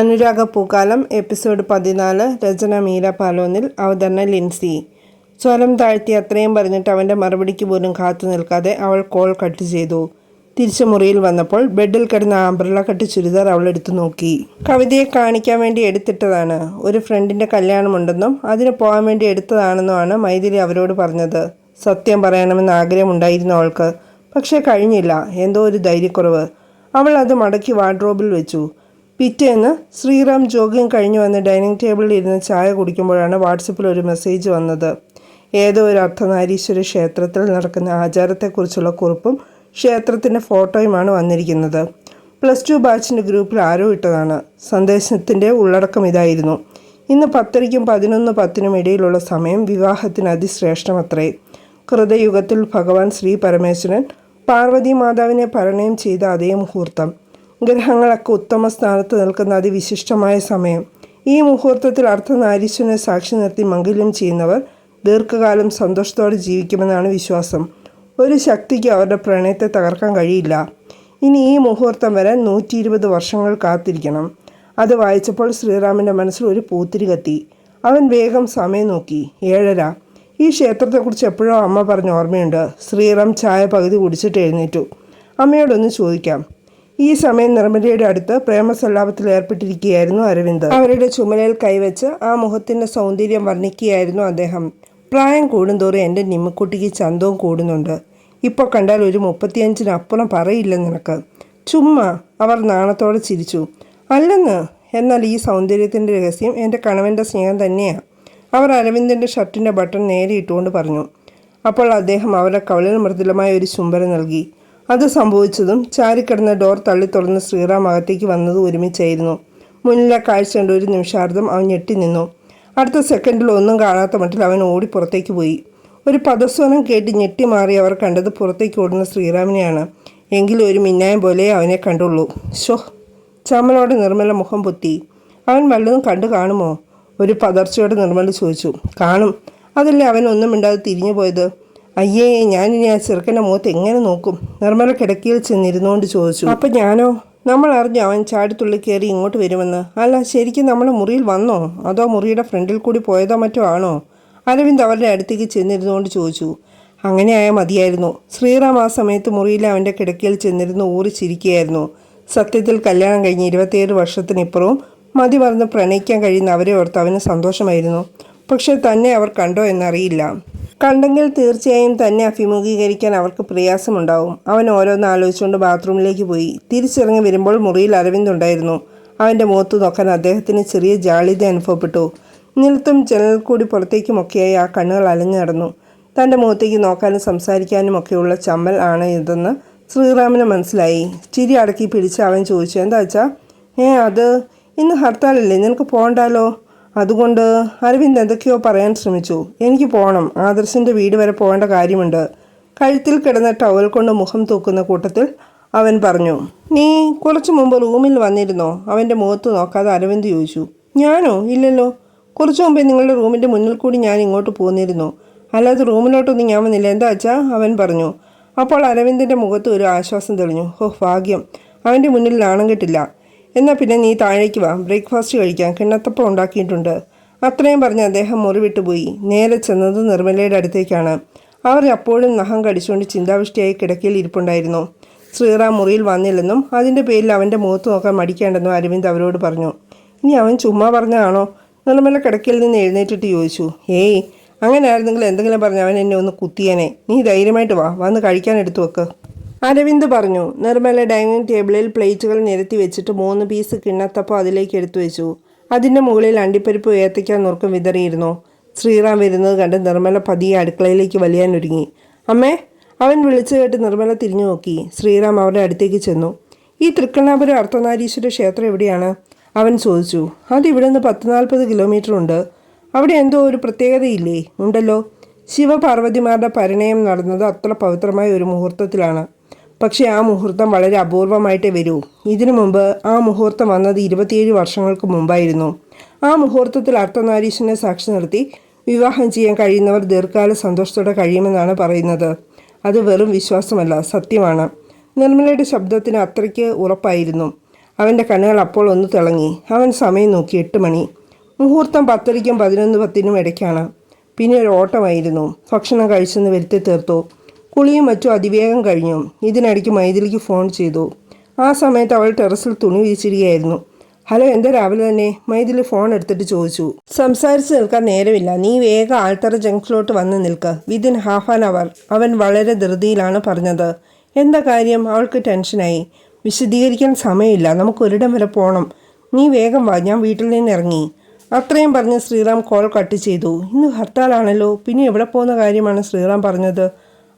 അനുരാഗ പൂക്കാലം episode പതിനാല് രചന മീര പാലോനിൽ അവതരണ ലിൻസി. സ്വരം താഴ്ത്തി അത്രയും പറഞ്ഞിട്ട് അവന്റെ മറുപടിക്ക് പോലും കാത്തു നിൽക്കാതെ അവൾ കോൾ കട്ട് ചെയ്തു. തിരിച്ചു മുറിയിൽ വന്നപ്പോൾ ബെഡിൽ കിടന്ന ആംബ്രല കട്ട് ചുരിദാർ അവൾ എടുത്തു നോക്കി. കവിതയെ കാണിക്കാൻ വേണ്ടി എടുത്തിട്ടതാണ്. ഒരു ഫ്രണ്ടിന്റെ കല്യാണമുണ്ടെന്നും അതിന് പോകാൻ വേണ്ടി എടുത്തതാണെന്നുമാണ് മൈഥിലി അവരോട് പറഞ്ഞത്. സത്യം പറയണമെന്ന് ആഗ്രഹമുണ്ടായിരുന്നു അവൾക്ക്. പക്ഷേ കഴിഞ്ഞില്ല. എന്തോ ഒരു ധൈര്യക്കുറവ്. അവൾ അത് മടക്കി വാർഡ്രോബിൽ വെച്ചു. പിറ്റേന്ന് ശ്രീറാം ജോഗിങ് കഴിഞ്ഞു വന്ന് ഡൈനിങ് ടേബിളിൽ ഇരുന്ന് ചായ കുടിക്കുമ്പോഴാണ് വാട്സപ്പിൽ ഒരു മെസ്സേജ് വന്നത്. ഏതോ ഒരു അർദ്ധനാരീശ്വര ക്ഷേത്രത്തിൽ നടക്കുന്ന ആചാരത്തെക്കുറിച്ചുള്ള കുറിപ്പും ക്ഷേത്രത്തിന്റെ ഫോട്ടോയുമാണ് വന്നിരിക്കുന്നത്. പ്ലസ് ടു ബാച്ചിന്റെ ഗ്രൂപ്പിൽ ആരോ ഇട്ടതാണ്. സന്ദേശത്തിന്റെ ഉള്ളടക്കം ഇതായിരുന്നു. ഇന്ന് പത്തരയ്ക്കും പതിനൊന്ന് പത്തിനും ഇടയിലുള്ള സമയം വിവാഹത്തിന് അതിശ്രേഷ്ഠമത്രേ. കൃതയുഗത്തിൽ ഭഗവാൻ ശ്രീ പരമേശ്വരൻ പാർവതി മാതാവിനെ പരിണയം ചെയ്ത അതേ മുഹൂർത്തം. ഗ്രഹങ്ങളൊക്കെ ഉത്തമ സ്ഥാനത്ത് നിൽക്കുന്ന അതിവിശിഷ്ടമായ സമയം. ഈ മുഹൂർത്തത്തിൽ അർദ്ധനാരീശ്വരനെ സാക്ഷി നിർത്തി മംഗല്യം ചെയ്യുന്നവർ ദീർഘകാലം സന്തോഷത്തോടെ ജീവിക്കുമെന്നാണ് വിശ്വാസം. ഒരു ശക്തിക്ക് അവരുടെ പ്രണയത്തെ തകർക്കാൻ കഴിയില്ല. ഇനി ഈ മുഹൂർത്തം വരെ നൂറ്റി ഇരുപത് വർഷങ്ങൾ കാത്തിരിക്കണം. അത് വായിച്ചപ്പോൾ ശ്രീറാമിന്റെ മനസ്സിൽ ഒരു പൂത്തിരി കത്തി. അവൻ വേഗം സമയം നോക്കി. ഏഴര. ഈ ക്ഷേത്രത്തെക്കുറിച്ച് എപ്പോഴോ അമ്മ പറഞ്ഞ ഓർമ്മയുണ്ട്. ശ്രീറാം ചായ പകുതി കുടിച്ചിട്ട് എഴുന്നേറ്റു. അമ്മയോടൊന്ന് ചോദിക്കാം. ഈ സമയം നിർമ്മലയുടെ അടുത്ത് പ്രേമസല്ലാപത്തിൽ ഏർപ്പെട്ടിരിക്കുകയായിരുന്നു അരവിന്ദ്. അവരുടെ ചുമലയിൽ കൈവച്ച് ആ മുഖത്തിന്റെ സൗന്ദര്യം വർണിക്കുകയായിരുന്നു അദ്ദേഹം. പ്രായം കൂടുന്തോറും എന്റെ നിമ്മക്കുട്ടിക്ക് ചന്തവും കൂടുന്നുണ്ട്. ഇപ്പോൾ കണ്ടാൽ ഒരു മുപ്പത്തിയഞ്ചിനപ്പുറം പറയില്ല നിനക്ക്. ചുമ്മാ അവർ നാണത്തോടെ ചിരിച്ചു. അല്ലെന്ന്? എന്നാൽ ഈ സൗന്ദര്യത്തിന്റെ രഹസ്യം എന്റെ കണവന്റെ സ്നേഹം തന്നെയാണ് അവർ അരവിന്ദന്റെ ഷർട്ടിന്റെ ബട്ടൺ നേരെ ഇട്ടുകൊണ്ട് പറഞ്ഞു. അപ്പോൾ അദ്ദേഹം അവരുടെ കവളിൽ മൃദുലമായ ഒരു ചുംബരം നൽകി. അത് സംഭവിച്ചതും ചാരിക്കിടന്ന ഡോർ തള്ളി തുറന്ന് ശ്രീറാം അകത്തേക്ക് വന്നത് ഒരുമിച്ചായിരുന്നു. മുന്നിലെ കാഴ്ച കണ്ട ഒരു നിമിഷാർദ്ധം അവൻ ഞെട്ടി നിന്നു. അടുത്ത സെക്കൻഡിൽ ഒന്നും കാണാത്ത മട്ടിൽ അവൻ ഓടി പുറത്തേക്ക് പോയി. ഒരു പദസ്വനം കേട്ട് ഞെട്ടി മാറി അവർ കണ്ടത് പുറത്തേക്ക് ഓടുന്ന ശ്രീറാമിനെയാണ്. എങ്കിലും ഒരു മിന്നായം പോലെ അവനെ കണ്ടുള്ളൂ. ഷോ ചമ്മലോടെ നിർമ്മല മുഖം പൊത്തി. അവൻ വല്ലതും കണ്ടു കാണുമോ? ഒരു പതർച്ചയോടെ നിർമ്മല ചോദിച്ചു. കാണും. അതല്ലേ അവൻ ഒന്നും മിണ്ടാതെ തിരിഞ്ഞു പോയത്? അയ്യേ ഞാനിനി ആ ചെറുക്കന്റെ മുഖത്ത് എങ്ങനെ നോക്കും? നിർമ്മല കിടക്കിയിൽ ചെന്നിരുന്നുകൊണ്ട് ചോദിച്ചു. അപ്പം ഞാനോ? നമ്മൾ അറിഞ്ഞു അവൻ ചാടിത്തുള്ളി കയറി ഇങ്ങോട്ട് വരുമെന്ന്? അല്ല ശരിക്കും നമ്മൾ മുറിയിൽ വന്നോ? അതോ മുറിയുടെ ഫ്രണ്ടിൽ കൂടി പോയതോ മറ്റോ ആണോ? അരവിന്ദ് അവരുടെ അടുത്തേക്ക് ചെന്നിരുന്നുകൊണ്ട് ചോദിച്ചു. അങ്ങനെയായാൽ മതിയായിരുന്നു. ശ്രീറാം ആ സമയത്ത് മുറിയിൽ അവന്റെ കിടക്കയിൽ ചെന്നിരുന്ന് ഊറി ചിരിക്കുകയായിരുന്നു സത്യത്തിൽ കല്യാണം കഴിഞ്ഞ് ഇരുപത്തിയേഴ് വർഷത്തിനിപ്പുറവും മതി മറന്ന് പ്രണയിക്കാൻ കഴിയുന്ന അവരെ ഓർത്ത് അവന് സന്തോഷമായിരുന്നു. പക്ഷെ തന്നെ അവർ കണ്ടോ എന്നറിയില്ല. കണ്ടെങ്കിൽ തീർച്ചയായും തന്നെ അഭിമുഖീകരിക്കാൻ അവർക്ക് പ്രയാസമുണ്ടാവും. അവൻ ഓരോന്ന് ആലോചിച്ചുകൊണ്ട് ബാത്റൂമിലേക്ക് പോയി. തിരിച്ചിറങ്ങി വരുമ്പോൾ മുറിയിൽ അരവിന്ദ് ഉണ്ടായിരുന്നു. അവന്റെ മുഖത്ത് നോക്കാൻ അദ്ദേഹത്തിന് ചെറിയ ജാളിത അനുഭവപ്പെട്ടു. നിലത്തും ജനൽ കൂടി പുറത്തേക്കുമൊക്കെയായി ആ കണ്ണുകൾ അലഞ്ഞു നടന്നു. തന്റെ മുഖത്തേക്ക് നോക്കാനും സംസാരിക്കാനും ഒക്കെയുള്ള ചമ്മൽ ആണ് ഇതെന്ന് ശ്രീറാമിന് മനസ്സിലായി. ചിരി അടക്കി പിടിച്ച് അവൻ ചോദിച്ചു എന്താ വെച്ചാ ഏ അത് ഇന്ന് ഹർത്താലല്ലേ? നിനക്ക് പോകണ്ടാലോ? അതുകൊണ്ട് അരവിന്ദ് എന്തൊക്കെയോ പറയാൻ ശ്രമിച്ചു. എനിക്ക് പോകണം ആദർശിന്റെ വീട് വരെ പോകേണ്ട കാര്യമുണ്ട്. കഴുത്തിൽ കിടന്ന ടവൽ കൊണ്ട് മുഖം തൂക്കുന്ന കൂട്ടത്തിൽ അവൻ പറഞ്ഞു നീ കുറച്ചു മുമ്പ് റൂമിൽ വന്നിരുന്നോ? അവന്റെ മുഖത്ത് നോക്കാതെ അരവിന്ദ് ചോദിച്ചു ഞാനോ? ഇല്ലല്ലോ. കുറച്ചു മുമ്പേ നിങ്ങളുടെ റൂമിന്റെ മുന്നിൽ കൂടി ഞാൻ ഇങ്ങോട്ട് പോന്നിരുന്നു. അല്ലാതെ റൂമിലോട്ടൊന്നും ഞാൻ വന്നില്ല. എന്താ വെച്ചാൽ അവൻ പറഞ്ഞു. അപ്പോൾ അരവിന്ദിന്റെ മുഖത്ത് ഒരു ആശ്വാസം തെളിഞ്ഞു. ഓ ഭാഗ്യം. അവന്റെ മുന്നിൽ നാണം കെട്ടില്ല. എന്നാൽ പിന്നെ നീ താഴേക്ക് വാ. ബ്രേക്ക്ഫാസ്റ്റ് കഴിക്കാം കിണ്ണത്തപ്പം ഉണ്ടാക്കിയിട്ടുണ്ട്. അത്രയും പറഞ്ഞ് അദ്ദേഹം മുറിവിട്ടുപോയി നേരെ ചെന്നത് നിർമ്മലയുടെ അടുത്തേക്കാണ്. അവർ അപ്പോഴും നഖം കടിച്ചുകൊണ്ട് ചിന്താവിഷ്ടിയായി കിടക്കയിൽ ഇരിപ്പുണ്ടായിരുന്നു. ശ്രീറാം മുറിയിൽ വന്നില്ലെന്നും അതിന്റെ പേരിൽ അവന്റെ മുഖത്ത് നോക്കാൻ മടിക്കേണ്ടെന്നും അരവിന്ദ് അവരോട് പറഞ്ഞു. ഇനി അവൻ ചുമ്മാ പറഞ്ഞതാണോ? നിർമ്മല കിടക്കയിൽ നിന്ന് എഴുന്നേറ്റിട്ട് ചോദിച്ചു. ഏയ് അങ്ങനെ ആയിരുന്നെങ്കിൽ എന്തെങ്കിലും പറഞ്ഞ് അവൻ എന്നെ ഒന്ന് കുത്തിയേനെ. നീ ധൈര്യമായിട്ട് വാ. വന്ന് കഴിക്കാൻ എടുത്തു വെക്ക്. അരവിന്ദ് പറഞ്ഞു നിർമ്മല ഡൈനിങ് ടേബിളിൽ പ്ലേറ്റുകൾ നിരത്തി വെച്ചിട്ട് മൂന്ന് പീസ് കിണ്ണത്തപ്പം അതിലേക്ക് എടുത്തു വെച്ചു. അതിന്റെ മുകളിൽ അണ്ടിപ്പരിപ്പ് ഏത്തയ്ക്കാൻ നുറുക്കം വിതറിയിരുന്നു. ശ്രീറാം വരുന്നത് കണ്ട് നിർമ്മല പതിയെ അടുക്കളയിലേക്ക് വലിയാൻ ഒരുങ്ങി. അമ്മേ അവൻ വിളിച്ചു കേട്ട് നിർമ്മല തിരിഞ്ഞു നോക്കി. ശ്രീറാം അവരുടെ അടുത്തേക്ക് ചെന്നു. ഈ തൃക്കണ്ണാപുരം അർത്ഥനാരീശ്വര ക്ഷേത്രം എവിടെയാണ്? അവൻ ചോദിച്ചു. അത് ഇവിടെ നിന്ന് പത്ത് നാൽപ്പത് കിലോമീറ്റർ ഉണ്ട്. അവിടെ എന്തോ ഒരു പ്രത്യേകതയില്ലേ? ഉണ്ടല്ലോ. ശിവപാർവതിമാരുടെ പരിണയം നടന്നത് അത്ര പവിത്രമായ ഒരു മുഹൂർത്തത്തിലാണ്. പക്ഷേ ആ മുഹൂർത്തം വളരെ അപൂർവമായിട്ടേ വരൂ. ഇതിനു മുമ്പ് ആ മുഹൂർത്തം വന്നത് ഇരുപത്തിയേഴ് വർഷങ്ങൾക്ക് മുമ്പായിരുന്നു. ആ മുഹൂർത്തത്തിൽ അർത്ഥനാരീശ്വരനെ സാക്ഷി നിർത്തി വിവാഹം ചെയ്യാൻ കഴിയുന്നവർ ദീർഘകാല സന്തോഷത്തോടെ കഴിയുമെന്നാണ് പറയുന്നത്. അത് വെറും വിശ്വാസമല്ല സത്യമാണ്. നിർമ്മലയുടെ ശബ്ദത്തിന് അത്രയ്ക്ക് ഉറപ്പായിരുന്നു. അവന്റെ കണ്ണുകൾ അപ്പോൾ ഒന്ന് തിളങ്ങി. അവൻ സമയം നോക്കി എട്ട് മണി. മുഹൂർത്തം പത്തരയ്ക്കും പതിനൊന്ന് പത്തിനും ഇടയ്ക്കാണ്. പിന്നെ ഒരു ഓട്ടമായിരുന്നു. ഭക്ഷണം കഴിച്ചെന്ന് വരുത്തി തീർത്തു. കുളിയും മറ്റും അതിവേഗം കഴിഞ്ഞു. ഇതിനിടയ്ക്ക് മൈഥിലിക്ക് ഫോൺ ചെയ്തു. ആ സമയത്ത് അവൾ ടെറസിൽ തുണി വിരിച്ചിരിക്കുകയായിരുന്നു ഹലോ എന്താ രാവിലെ തന്നെ? മൈഥിലി ഫോൺ എടുത്തിട്ട് ചോദിച്ചു. സംസാരിച്ച് നിൽക്കാൻ നേരമില്ല. നീ വേഗം ആൾത്തറ ജംഗ്ഷനിലോട്ട് വന്ന് നിൽക്ക്. Within half an hour. അവൻ വളരെ ധൃതിയിലാണ് പറഞ്ഞത്. എന്താ കാര്യം? അവൾക്ക് ടെൻഷനായി. വിശദീകരിക്കാൻ സമയമില്ല. നമുക്ക് ഒരിടം വരെ പോകണം നീ വേഗം വാ. ഞാൻ വീട്ടിൽ നിന്ന് ഇറങ്ങി. അത്രയും പറഞ്ഞ് ശ്രീറാം കോൾ കട്ട് ചെയ്തു. ഇന്ന് ഹർത്താലാണല്ലോ. പിന്നെ എവിടെ പോകുന്ന കാര്യമാണ്? ശ്രീറാം പറഞ്ഞത്.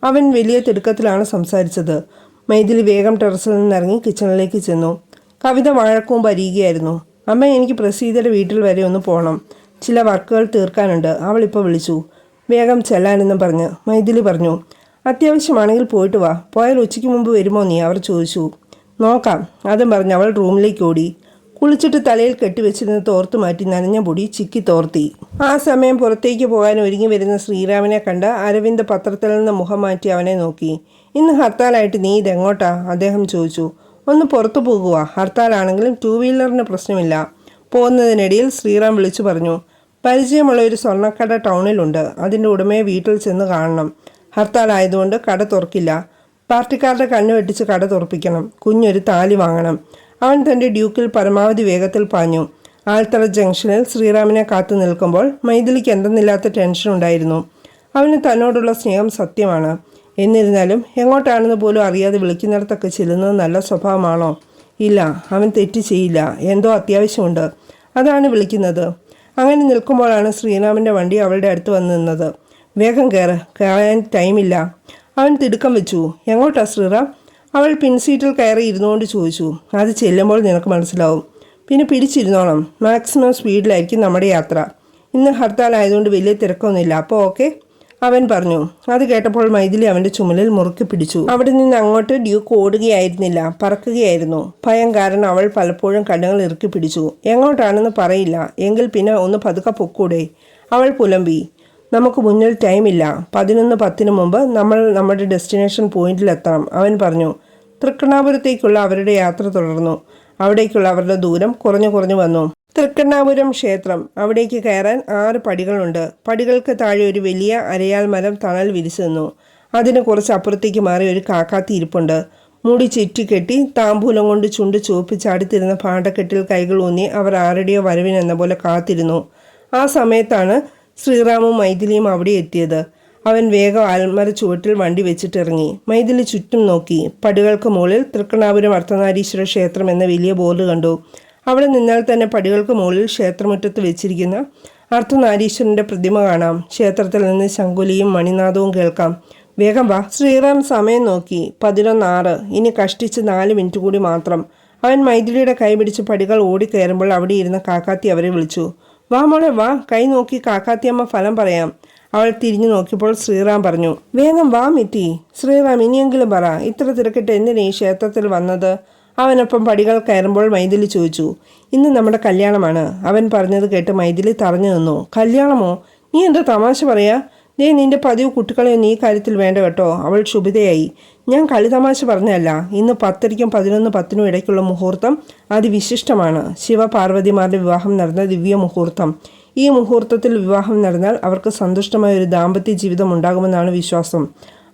അവൻ വലിയ തിടുക്കത്തിലാണ് സംസാരിച്ചത്. മൈഥിലി വേഗം ടെറസിൽ നിന്നിറങ്ങി കിച്ചണിലേക്ക് ചെന്നു. കവിത വഴക്കവും പരിയുകയായിരുന്നു അമ്മ എനിക്ക് പ്രസീതയുടെ വീട്ടിൽ വരെ ഒന്ന് പോകണം ചില വർക്കുകൾ തീർക്കാനുണ്ട്. അവളിപ്പോൾ വിളിച്ചു. വേഗം ചെല്ലാനെന്നും പറഞ്ഞ് മൈഥിലി പറഞ്ഞു അത്യാവശ്യമാണെങ്കിൽ പോയിട്ട് വാ. പോയാൽ ഉച്ചയ്ക്ക് മുമ്പ് വരുമോ നീ? അവർ ചോദിച്ചു. നോക്കാം. അതും പറഞ്ഞ് അവൾ റൂമിലേക്ക് ഓടി. കുളിച്ചിട്ട് തലയിൽ കെട്ടിവെച്ചിരുന്ന തോർത്ത് മാറ്റി നനഞ്ഞ പൊടി ചിക്കി തോർത്തി. ആ സമയം പുറത്തേക്ക് പോകാൻ ഒരുങ്ങി വരുന്ന ശ്രീരാമനെ കണ്ട് അരവിന്ദ് പത്രത്തിൽ നിന്ന് മുഖം മാറ്റി അവനെ നോക്കി. ഇന്ന് ഹർത്താലായിട്ട് നീ ഇതെങ്ങോട്ടാ അദ്ദേഹം ചോദിച്ചു. ഒന്ന് പുറത്തു പോകുക ഹർത്താലാണെങ്കിലും ടൂ വീലറിന് പ്രശ്നമില്ല. പോകുന്നതിനിടയിൽ ശ്രീറാം വിളിച്ചു പറഞ്ഞു. പരിചയമുള്ള ഒരു സ്വർണക്കട ടൗണിലുണ്ട്. അതിന്റെ ഉടമയെ വീട്ടിൽ ചെന്ന് കാണണം. ഹർത്താലായതുകൊണ്ട് കട തുറക്കില്ല. പാർട്ടിക്കാരുടെ കണ്ണു വെട്ടിച്ച് കട തുറപ്പിക്കണം. കുഞ്ഞൊരു താലി വാങ്ങണം. അവൻ തന്റെ ഡ്യൂക്കിൽ പരമാവധി വേഗത്തിൽ പാഞ്ഞു. ആൽത്തറ ജംഗ്ഷനിൽ ശ്രീറാമിനെ കാത്തു നിൽക്കുമ്പോൾ മൈഥിലിക്ക് എന്തെന്നില്ലാത്ത ടെൻഷൻ ഉണ്ടായിരുന്നു. അവന് തന്നോടുള്ള സ്നേഹം സത്യമാണ്. എന്നിരുന്നാലും എങ്ങോട്ടാണെന്ന് പോലും അറിയാതെ വിളിക്കുന്നിടത്തൊക്കെ ചെല്ലുന്നത് നല്ല സ്വഭാവമാണോ? ഇല്ല അവൻ തെറ്റ് ചെയ്യില്ല. എന്തോ അത്യാവശ്യമുണ്ട്. അതാണ് വിളിക്കുന്നത്. അങ്ങനെ നിൽക്കുമ്പോഴാണ് ശ്രീറാമിന്റെ വണ്ടി അവളുടെ അടുത്ത് വന്ന് നിന്നത്. വേഗം കയറ് കയറാൻ ടൈമില്ല. അവൻ തിടുക്കം വെച്ചു. എങ്ങോട്ടാ ശ്രീറാം? അവൾ പിൻസീറ്റിൽ കയറി ഇരുന്നുകൊണ്ട് ചോദിച്ചു അത് ചെല്ലുമ്പോൾ നിനക്ക് മനസ്സിലാവും. പിന്നെ പിടിച്ചിരുന്നോണം. മാക്സിമം സ്പീഡിലായിരിക്കും നമ്മുടെ യാത്ര. ഇന്ന് ഹർത്താൽ ആയതുകൊണ്ട് വലിയ തിരക്കൊന്നുമില്ല. അപ്പോൾ ഓക്കെ അവൻ പറഞ്ഞു. അത് കേട്ടപ്പോൾ മൈഥിലി അവന്റെ ചുമലിൽ മുറുക്കി പിടിച്ചു. അവിടെ നിന്ന് അങ്ങോട്ട് ഡ്യൂക്ക് ഓടുകയായിരുന്നില്ല. പറക്കുകയായിരുന്നു. ഭയം കാരണം അവൾ പലപ്പോഴും കണ്ണുകൾ ഇറുക്കി പിടിച്ചു. എങ്ങോട്ടാണെന്ന് പറയില്ല. എങ്കിൽ പിന്നെ ഒന്ന് പതുക്കെ പൊക്കൂടെ. അവൾ പുലമ്പി. നമുക്ക് മുന്നിൽ ടൈമില്ല പതിനൊന്ന് പത്തിന് മുമ്പ് നമ്മൾ നമ്മുടെ ഡെസ്റ്റിനേഷൻ പോയിന്റിലെത്തണം അവൻ പറഞ്ഞു തൃക്കണ്ണാപുരത്തേക്കുള്ള അവരുടെ യാത്ര തുടർന്നു. അവിടേക്കുള്ള അവരുടെ ദൂരം കുറഞ്ഞു കുറഞ്ഞു വന്നു. തൃക്കണ്ണാപുരം ക്ഷേത്രം. അവിടേക്ക് കയറാൻ ആറ് പടികളുണ്ട്. പടികൾക്ക് താഴെ ഒരു വലിയ അരയാൽ മരം തണൽ വിരിച്ചു നിന്നു. അതിന് കുറച്ച് അപ്പുറത്തേക്ക് മാറി ഒരു കാക്കാത്തി ഇരിപ്പുണ്ട്. മുടി ചുറ്റിക്കെട്ടി താമ്പൂലം കൊണ്ട് ചുണ്ട് ചുവപ്പിച്ചാടിത്തിരുന്ന പാണ്ടക്കെട്ടിൽ കൈകൾ ഊന്നി അവർ ആരുടെയോ വരവിനെന്ന പോലെ കാത്തിരുന്നു. ആ സമയത്താണ് ശ്രീറാമും മൈഥിലിയും അവിടെ എത്തിയത്. അവൻ വേഗം ആൽമര ചുവട്ടിൽ വണ്ടി വെച്ചിട്ടിറങ്ങി. മൈഥിലി ചുറ്റും നോക്കി. പടികൾക്ക് മുകളിൽ തൃക്കണാപുരം അർത്ഥനാരീശ്വര ക്ഷേത്രം എന്ന വലിയ ബോർഡ് കണ്ടു. അവിടെ നിന്നാൽ തന്നെ പടികൾക്ക് മുകളിൽ ക്ഷേത്രമുറ്റത്ത് വെച്ചിരിക്കുന്ന അർത്ഥനാരീശ്വരന്റെ പ്രതിമ കാണാം. ക്ഷേത്രത്തിൽ നിന്ന് ശങ്കുലിയും മണിനാഥവും കേൾക്കാം. വേഗം വാ. ശ്രീറാം സമയം നോക്കി. പതിനൊന്നാറ്. ഇനി കഷ്ടിച്ച് നാല് മിനിറ്റ് കൂടി മാത്രം. അവൻ മൈഥിലിയുടെ കൈ പിടിച്ച് പടികൾ ഓടിക്കയറുമ്പോൾ അവിടെ ഇരുന്ന കാക്കാത്തി അവരെ വിളിച്ചു. വാ മോളെ വാ. കൈ നോക്കി കാക്കാത്തിയമ്മ ഫലം പറയാം. അവൾ തിരിഞ്ഞു നോക്കിയപ്പോൾ ശ്രീറാം പറഞ്ഞു വേഗം വാ മിറ്റി. ശ്രീറാം ഇനിയെങ്കിലും പറ. ഇത്ര തിരക്കിട്ട് എന്തിനാ ഈ ക്ഷേത്രത്തിൽ വന്നത്? അവനൊപ്പം പടികൾ കയറുമ്പോൾ മൈഥിലി ചോദിച്ചു ഇന്ന് നമ്മുടെ കല്യാണമാണ്. അവൻ പറഞ്ഞത് കേട്ട് മൈഥിലി തറഞ്ഞു നിന്നു കല്യാണമോ? നീ എന്താ തമാശ പറയാ? ദേ നിന്റെ പതിവ് കുട്ടികളെയൊന്നും നീ കാര്യത്തിൽ വേണ്ട കേട്ടോ. അവൾ ക്ഷുഭിതയായി. ഞാൻ കളിതമാശ പറഞ്ഞല്ല ഇന്ന് പത്തരയ്ക്കും പതിനൊന്ന് പത്തിനും ഇടയ്ക്കുള്ള മുഹൂർത്തം അതിവിശിഷ്ടമാണ്. ശിവപാർവതിമാരുടെ വിവാഹം നടന്ന ദിവ്യ മുഹൂർത്തം. ഈ മുഹൂർത്തത്തിൽ വിവാഹം നടന്നാൽ അവർക്ക് സന്തുഷ്ടമായ ഒരു ദാമ്പത്യ ജീവിതം ഉണ്ടാകുമെന്നാണ് വിശ്വാസം.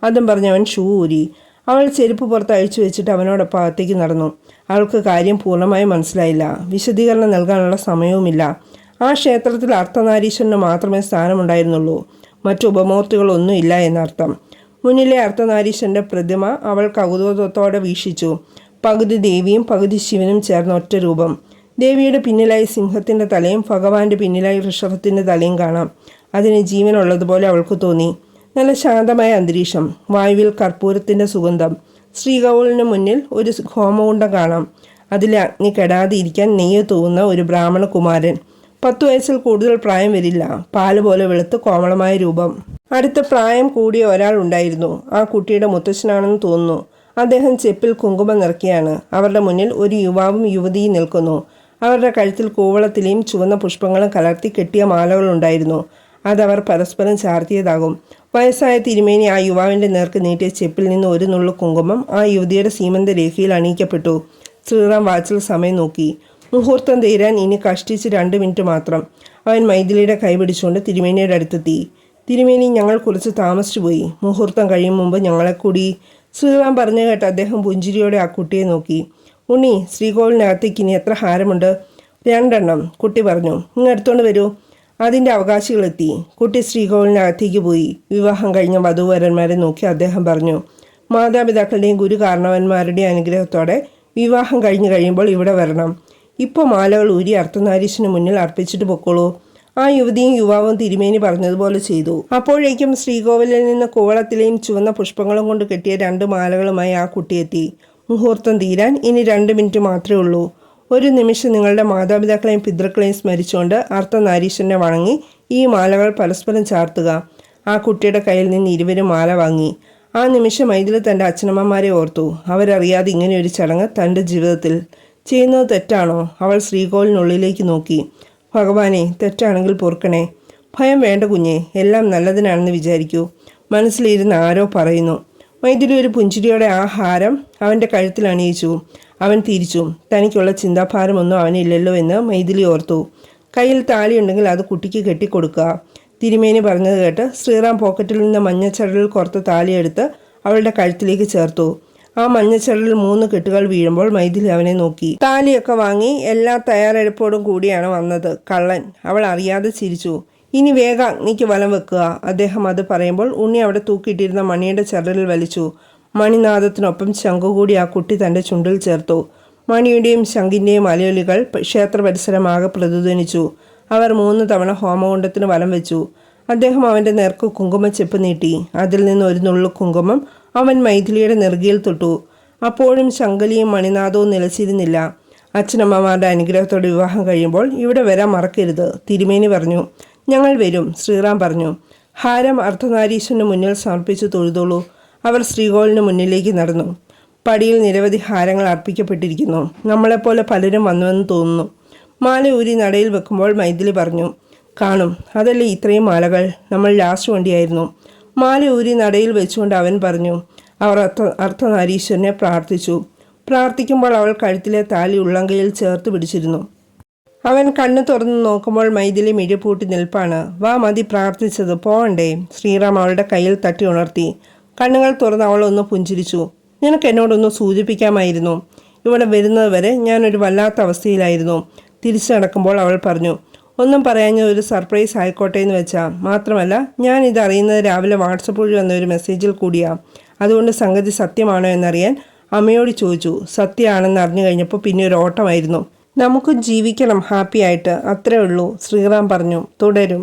അതും പറഞ്ഞവൻ ഷൂ ഊരി. അവൾ ചെരുപ്പ് പുറത്ത് അഴിച്ചു വെച്ചിട്ട് അവനോടൊപ്പം അകത്തേക്ക് നടന്നു. അവൾക്ക് കാര്യം പൂർണമായും മനസ്സിലായില്ല. വിശദീകരണം നൽകാനുള്ള സമയവുമില്ല. ആ ക്ഷേത്രത്തിൽ അർത്ഥനാരീശ്വരന് മാത്രമേ സ്ഥാനമുണ്ടായിരുന്നുള്ളൂ. മറ്റു ഉപമൂർത്തികളൊന്നും ഇല്ല എന്നർത്ഥം. മുന്നിലെ അർത്ഥനാരീശ്വരന്റെ പ്രതിമ അവൾ കൗതുകത്തോടെ വീക്ഷിച്ചു. പകുതി ദേവിയും പകുതി ശിവനും ചേർന്ന ഒറ്റ രൂപം. ദേവിയുടെ പിന്നിലായി സിംഹത്തിന്റെ തലയും ഭഗവാന്റെ പിന്നിലായി ഋഷഭത്തിന്റെ തലയും കാണാം. അതിന് ജീവനുള്ളതുപോലെ അവൾക്ക് തോന്നി. നല്ല ശാന്തമായ അന്തരീക്ഷം വായുവിൽ കർപ്പൂരത്തിന്റെ സുഗന്ധം. ശ്രീകൗളിന് മുന്നിൽ ഒരു ഹോമകുണ്ടം കാണാം. അതിൽ അഗ്നി കെടാതെ ഇരിക്കാൻ നെയ്യ് തൂവുന്ന ഒരു ബ്രാഹ്മണ കുമാരൻ. പത്തു വയസ്സിൽ കൂടുതൽ പ്രായം വരില്ല. പാൽ പോലെ വെളുത്ത് കോമളമായ രൂപം. അടുത്ത പ്രായം കൂടിയ ഒരാൾ ഉണ്ടായിരുന്നു. ആ കുട്ടിയുടെ മുത്തച്ഛനാണെന്ന് തോന്നുന്നു. അദ്ദേഹം ചെപ്പിൽ കുങ്കുമം നിറക്കിയാണ് അവരുടെ മുന്നിൽ ഒരു യുവാവും യുവതിയും നിൽക്കുന്നു. അവരുടെ കഴുത്തിൽ കൂവളത്തിലെയും ചുവന്ന പുഷ്പങ്ങളും കലർത്തി കെട്ടിയ മാലകളുണ്ടായിരുന്നു അതവർ പരസ്പരം ചാർത്തിയതാകും. വയസ്സായ തിരുമേനി ആ യുവാവിന്റെ നേർക്ക് നീട്ടിയ ചെപ്പിൽ നിന്ന് ഒരു നുള്ളു കുങ്കുമം ആ യുവതിയുടെ സീമന്ത രേഖയിൽ അണിയിക്കപ്പെട്ടു. ശ്രീറാം വാച്ചിൽ സമയം നോക്കി. മുഹൂർത്തം തീരാൻ ഇനി കഷ്ടിച്ച് രണ്ട് മിനിറ്റ് മാത്രം. അവൻ മൈഥിലിയുടെ കൈ പിടിച്ചുകൊണ്ട് തിരുമേനിയുടെ അടുത്തെത്തി. തിരുമേനി ഞങ്ങൾ കുറച്ച് താമസിച്ചു പോയി. മുഹൂർത്തം കഴിയും മുമ്പ് ഞങ്ങളെ കൂടി. പറഞ്ഞു കേട്ട് അദ്ദേഹം പുഞ്ചിരിയോടെ ആ കുട്ടിയെ നോക്കി. ഉണ്ണി ശ്രീകോവിലിനകത്തേക്ക് ഇനി എത്ര ഹാരമുണ്ട് രണ്ടെണ്ണം കുട്ടി പറഞ്ഞു. ഇങ്ങ് എടുത്തോണ്ട് വരൂ. അതിന്റെ അവകാശികളെത്തി കുട്ടി ശ്രീകോവിലിനകത്തേക്ക് പോയി. വിവാഹം കഴിഞ്ഞ വധുവരന്മാരെ നോക്കി അദ്ദേഹം പറഞ്ഞു. മാതാപിതാക്കളുടെയും ഗുരു കാരണവന്മാരുടെയും അനുഗ്രഹത്തോടെ വിവാഹം കഴിഞ്ഞു കഴിയുമ്പോൾ ഇവിടെ വരണം. ഇപ്പോൾ മാലകൾ ഊരി അർത്ഥനാരീശന് മുന്നിൽ അർപ്പിച്ചിട്ട് പൊക്കോളൂ. ആ യുവതിയും യുവാവും തിരുമേനി പറഞ്ഞതുപോലെ ചെയ്തു. അപ്പോഴേക്കും ശ്രീകോവിലിൽ നിന്ന് കോവളത്തിലെയും ചുവന്ന പുഷ്പങ്ങളും കൊണ്ട് കെട്ടിയ രണ്ട് മാലകളുമായി ആ കുട്ടിയെത്തി മുഹൂർത്തം തീരാൻ ഇനി രണ്ട് മിനിറ്റ് മാത്രമേ ഉള്ളൂ. ഒരു നിമിഷം നിങ്ങളുടെ മാതാപിതാക്കളെയും പിതൃക്കളെയും സ്മരിച്ചുകൊണ്ട് അർത്ഥനാരീശ്വരനെ വണങ്ങി ഈ മാലകൾ പരസ്പരം ചാർത്തുക. ആ കുട്ടിയുടെ കയ്യിൽ നിന്ന് ഇരുവരും മാല വാങ്ങി. ആ നിമിഷം മൈതിൽ തന്റെ അച്ഛനമ്മമാരെ ഓർത്തു. അവരറിയാതെ ഇങ്ങനെ ഒരു ചടങ്ങ് തന്റെ ജീവിതത്തിൽ ചെയ്യുന്നത് തെറ്റാണോ? അവൾ ശ്രീകോലിനുള്ളിലേക്ക് നോക്കി. ഭഗവാനെ തെറ്റാണെങ്കിൽ പൊറുക്കണേ. ഭയം വേണ്ട കുഞ്ഞേ എല്ലാം നല്ലതിനാണെന്ന് വിചാരിക്കൂ. മനസ്സിലിരുന്ന് ആരോ പറയുന്നു. മൈഥിലി ഒരു പുഞ്ചിരിയോടെ ആ ഹാരം അവന്റെ കഴുത്തിൽ അണിയിച്ചു. അവൻ തിരിച്ചു. തനിക്കുള്ള ചിന്താഭാരമൊന്നും അവനില്ലല്ലോ എന്ന് മൈഥിലി ഓർത്തു. കയ്യിൽ താലിയുണ്ടെങ്കിൽ അത് കുട്ടിക്ക് കെട്ടിക്കൊടുക്കുക. തിരുമേനി പറഞ്ഞത് കേട്ട് ശ്രീറാം പോക്കറ്റിൽ നിന്ന് മഞ്ഞച്ചടലിൽ കുറത്ത് താലിയെടുത്ത് അവളുടെ കഴുത്തിലേക്ക് ചേർത്തു. ആ മഞ്ഞച്ചടലിൽ മൂന്ന് കെട്ടുകൾ വീഴുമ്പോൾ മൈഥിലി അവനെ നോക്കി. താലിയൊക്കെ വാങ്ങി എല്ലാ തയ്യാറെടുപ്പോടും കൂടിയാണ് വന്നത്. കള്ളൻ. അവൾ അറിയാതെ ചിരിച്ചു. ഇനി വേഗം അഗ്നിക്ക് വലം വെക്കുക അദ്ദേഹം അത് പറയുമ്പോൾ ഉണ്ണി അവിടെ തൂക്കിയിട്ടിരുന്ന മണിയുടെ ചരലിൽ വലിച്ചു. മണിനാഥത്തിനൊപ്പം ശംഖു കൂടി ആ കുട്ടി തന്റെ ചുണ്ടിൽ ചേർത്തു. മണിയുടെയും ശംഖിന്റെയും അലയൊലികൾ ക്ഷേത്ര പരിസരമാകെ പ്രതിധ്വനിച്ചു. അവർ മൂന്ന് തവണ ഹോമകുണ്ടത്തിന് വലം വെച്ചു. അദ്ദേഹം അവന്റെ നേർക്ക് കുങ്കുമച്ചെപ്പ് നീട്ടി. അതിൽ നിന്ന് ഒരു നുള്ളു കുങ്കുമം അവൻ മൈഥിലിയുടെ നെറുകയിൽ തൊട്ടു. അപ്പോഴും ശങ്കലിയും മണിനാഥവും നിലച്ചിരുന്നില്ല. അച്ഛനമ്മമാരുടെ അനുഗ്രഹത്തോടെ വിവാഹം കഴിയുമ്പോൾ ഇവിടെ വരാൻ മറക്കരുത് തിരുമേനി പറഞ്ഞു. ഞങ്ങൾ വരും ശ്രീറാം പറഞ്ഞു. ഹാരം അർദ്ധനാരീശ്വരന് മുന്നിൽ സമർപ്പിച്ചു തൊഴുതോളൂ. അവർ ശ്രീകോവിലിന് മുന്നിലേക്ക് നടന്നു. പടിയിൽ നിരവധി ഹാരങ്ങൾ അർപ്പിക്കപ്പെട്ടിരിക്കുന്നു. നമ്മളെപ്പോലെ പലരും വന്നുവെന്ന് തോന്നുന്നു. മാല ഊരി നടയിൽ വെക്കുമ്പോൾ മൈഥിലി പറഞ്ഞു കാണും അതല്ലേ ഇത്രയും മാലകൾ? നമ്മൾ ലാസ്റ്റ് വണ്ടിയായിരുന്നു. മാല ഊരി നടയിൽ വെച്ചുകൊണ്ട് അവൻ പറഞ്ഞു അവർ അർത്ഥ അർത്ഥനാരീശ്വരനെ പ്രാർത്ഥിച്ചു. പ്രാർത്ഥിക്കുമ്പോൾ അവൾ കഴുത്തിലെ താലി ഉള്ളങ്കയിൽ ചേർത്ത് പിടിച്ചിരുന്നു. അവൻ കണ്ണു തുറന്നു നോക്കുമ്പോൾ മൈഥിലി മിഴിപൂട്ടി നിൽപ്പാണ്. വാ മതി പ്രാർത്ഥിച്ചത് പോകണ്ടേ ശ്രീറാം അവളുടെ കയ്യിൽ തട്ടി ഉണർത്തി. കണ്ണുകൾ തുറന്ന് അവൾ ഒന്ന് പുഞ്ചിരിച്ചു. നിനക്ക് എന്നോടൊന്ന് സൂചിപ്പിക്കാമായിരുന്നു. ഇവിടെ വരുന്നത് വരെ ഞാനൊരു വല്ലാത്ത അവസ്ഥയിലായിരുന്നു. തിരിച്ചു നടക്കുമ്പോൾ അവൾ പറഞ്ഞു ഒന്നും പറയാഞ്ഞ ഒരു സർപ്രൈസ് ആയിക്കോട്ടെ എന്ന് വെച്ചാൽ മാത്രമല്ല ഞാൻ ഇത് അറിയുന്നത് രാവിലെ വാട്സപ്പ് വഴി വന്ന ഒരു മെസ്സേജിൽ കൂടിയാണ് അതുകൊണ്ട് സംഗതി സത്യമാണോ എന്നറിയാൻ അമ്മയോട് ചോദിച്ചു. സത്യമാണെന്ന് അറിഞ്ഞു കഴിഞ്ഞപ്പോൾ പിന്നെ ഒരു ഓട്ടമായിരുന്നു. നമുക്ക് ജീവിക്കണം ഹാപ്പി ആയിട്ട് അത്രേ ഉള്ളൂ ശ്രീറാം പറഞ്ഞു. തുടരും.